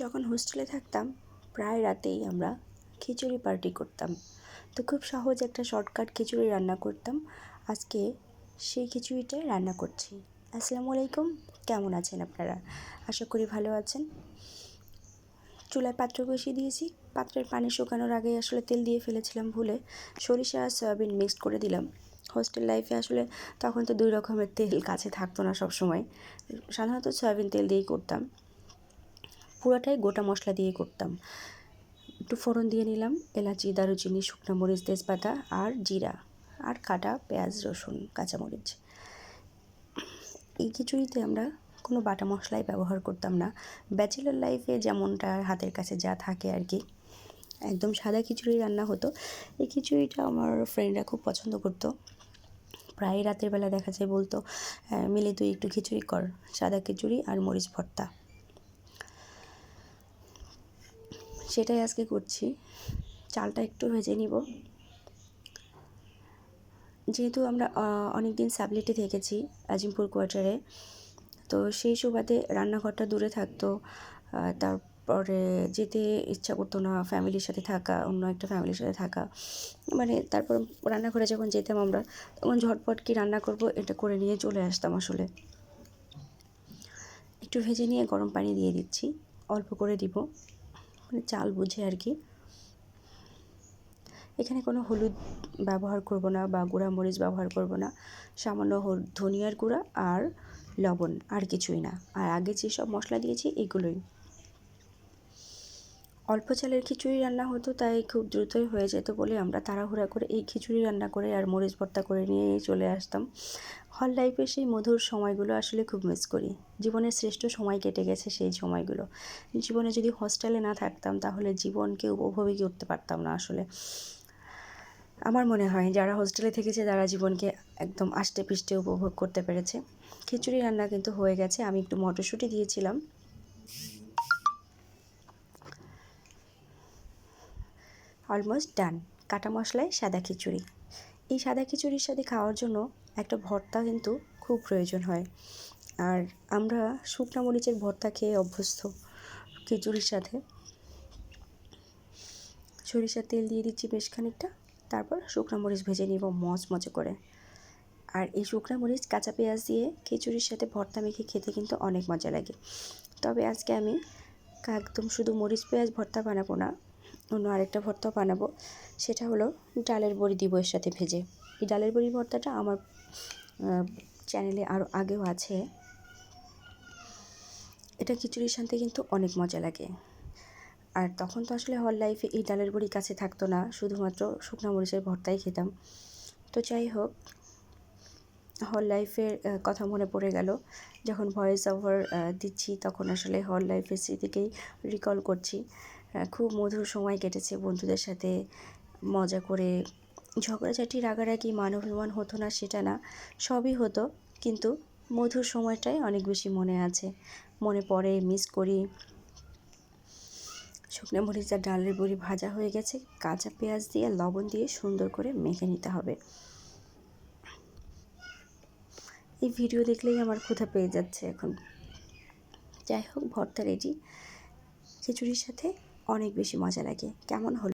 যখন হোস্টেলে থাকতাম, প্রায় রাতেই আমরা খিচুড়ি পার্টি করতাম। তো খুব সহজ একটা শর্টকাট খিচুড়ি রান্না করতাম। আজকে সেই খিচুড়িটাই রান্না করছি। আসসালামু আলাইকুম, কেমন আছেন আপনারা? আশা করি ভালো আছেন। চুলায় পাত্র বসিয়ে দিয়েছি। পাত্রের পানি শুকানোর আগে আসলে তেল দিয়ে ফেলেছিলাম ভুলে সরিষা আর সয়াবিন মিক্সড করে দিলাম। হোস্টেল লাইফে আসলে তখন তো দুই রকমের তেল কাছে থাকতো না সব সময় সাধারণত সয়াবিন তেল দিয়েই করতাম। পুরোটাই গোটা মশলা দিয়ে করতাম। একটু ফোড়ন দিয়ে নিলাম, এলাচি, দারুচিনি, শুকনো মরিচ, তেজপাতা আর জিরা আর কাটা পেঁয়াজ, রসুন, কাঁচামরিচ। এই খিচুড়িতে আমরা কোনো বাটা মশলাই ব্যবহার করতাম না। ব্যাচেলার লাইফে যেমনটা হাতের কাছে যা থাকে আর কি। একদম সাদা খিচুড়ি রান্না হতো। এই খিচুড়িটা আমার ফ্রেন্ডরা খুব পছন্দ করতো। প্রায় রাতের বেলা দেখা যায় বলতো মিলে তুই একটু খিচুড়ি কর, সাদা খিচুড়ি আর মরিচ ভর্তা। সেটাই আজকে করছি। চালটা একটু ভেজে নিব। যেহেতু আমরা অনেক দিন সাবলেটে থেকেছি আজিমপুর কোয়ার্টারে, তো সেই সুবাদে রান্নাঘরটা দূরে থাকতো তারপরে যেতে ইচ্ছা করতো না, ফ্যামিলির সাথে থাকা, অন্য একটা ফ্যামিলির সাথে থাকা। মানে তারপর রান্নাঘরে যখন যেতাম আমরা, তখন ঝটপট কি রান্না করব এটা করে নিয়ে চলে আসতাম আসলে। একটু ভেজে নিয়ে গরম পানি দিয়ে দিচ্ছি, অল্প করে দিব। মানে চাল বুঝে আর কি। এখানে কোনো হলুদ ব্যবহার করব না বা গুঁড়া মরিচ ব্যবহার করব না। সামান্য ধনিয়ার গুঁড়া আর লবণ আর কিছুই না। আর আগে যেসব মশলা দিয়েছি এগুলোই। অল্প চালের খিচুড়ি রান্না হতো, তাই খুব দ্রুতই হয়ে যেত বলে আমরা তাড়াহুড়া করে এই খিচুড়ি রান্না করে আর মরিচ ভর্তা করে নিয়ে চলে আসতাম। হল লাইফে সেই মধুর সময়গুলো আসলে খুব মিস করি। জীবনের শ্রেষ্ঠ সময় কেটে গেছে সেই সময়গুলো। জীবনে যদি হস্টেলে না থাকতাম, তাহলে জীবনকে উপভোগই করতে পারতাম না আসলে। আমার মনে হয় যারা হোস্টেলে থেকেছে, তারা জীবনকে একদম আষ্টে পিষ্টে উপভোগ করতে পেরেছে। খিচুড়ি রান্না কিন্তু হয়ে গেছে, আমি একটু মটরশুঁটি দিয়েছিলাম। অলমোস্ট ডান কাটা মশলায় সাদা খিচুড়ি। এই সাদা খিচুড়ির সাথে খাওয়ার জন্য একটা ভর্তা কিন্তু খুব প্রয়োজন হয়। আর আমরা শুকনা মরিচের ভর্তা খেয়ে অভ্যস্ত খিচুড়ির সাথে। সরিষার তেল দিয়ে দিচ্ছি বেশ খানিকটা, তারপর শুকনো মরিচ ভেজে নিব মচমচে করে। আর এই শুকনা মরিচ, কাঁচা পেঁয়াজ দিয়ে খিচুড়ির সাথে ভর্তা মেখে খেতে কিন্তু অনেক মজা লাগে। তবে আজকে আমি একদম শুধু মরিচ, পেঁয়াজ, ভর্তা বানাবো না অন্য আরেকটা ভর্তা বানাবো। সেটা হলো ডালের বড়ি দিব এর সাথে ভেজে। এই ডালের বড়ি ভর্তাটা আমার চ্যানেলে আরও আগেও আছে। এটা খিচুড়ির সাথে কিন্তু অনেক মজা লাগে। আর তখন তো আসলে হল লাইফে এই ডালের বড়ি কাছে থাকতো না, শুধুমাত্র শুকনো মরিচের ভর্তাই খেতাম। তো যাই হোক হল লাইফের কথা মনে পড়ে গেল। যখন ভয়েস ওভার দিচ্ছি, তখন আসলে হল লাইফের স্মৃতিকেই রিকল করছি। খুব মধুর সময় কেটেছে বন্ধুদের সাথে মজা করে। ঝগড়াঝাটি, রাগারাগি মান অভিমান হতো না সেটা না, সবই হতো। কিন্তু মধুর সময়টাই অনেক বেশি মনে আছে। মনে পড়ে মিস করি। শুকনো মরিচ আর ডালের বড়ি ভাজা হয়ে গেছে। কাঁচা পেঁয়াজ দিয়ে লবণ দিয়ে সুন্দর করে মেখে নিতে হবে। এই ভিডিও দেখলেই আমার ক্ষুধা পেয়ে যাচ্ছে এখন। যাই হোক, ভর্তা রেডি খিচুড়ির সাথে অনেক বেশি মজা লাগে। কেমন হলো?